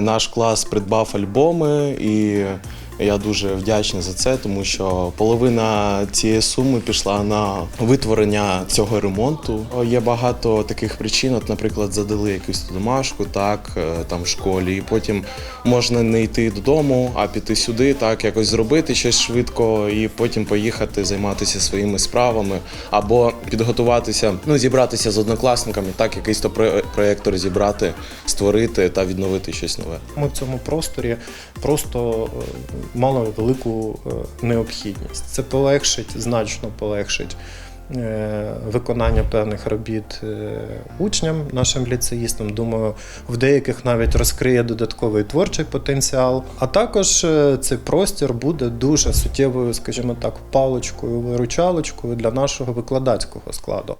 Наш клас придбав альбоми, і я дуже вдячний за це, тому що половина цієї суми пішла на витворення цього ремонту. Є багато таких причин. От, наприклад, задали якусь домашку, так е, там в школі, і потім можна не йти додому, а піти сюди, так якось зробити щось швидко, і потім поїхати займатися своїми справами або підготуватися, ну зібратися з однокласниками, так якийсь то про- проєктор зібрати, створити та відновити щось нове. Ми в цьому просторі просто мали велику е, необхідність. Це полегшить, значно полегшить е, виконання певних робіт е, учням, нашим ліцеїстам. Думаю, в деяких навіть розкриє додатковий творчий потенціал. А також цей простір буде дуже суттєвою, скажімо так, паличкою, виручалочкою для нашого викладацького складу.